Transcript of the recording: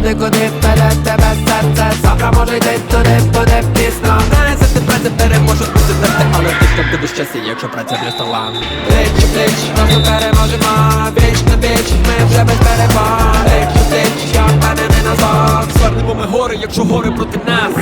Туди, куди вперед тебе серце Завтра може йти туди, буде пізно. Не ти не переможу бути терти Але ти ж буде щастя, якщо праця для стола. Плеч, плеч, нас переможемо. Віч на віч, ми вже без перебор Плеч, плеч, я впевнений назад Звернемо ми гори, якщо гори проти нас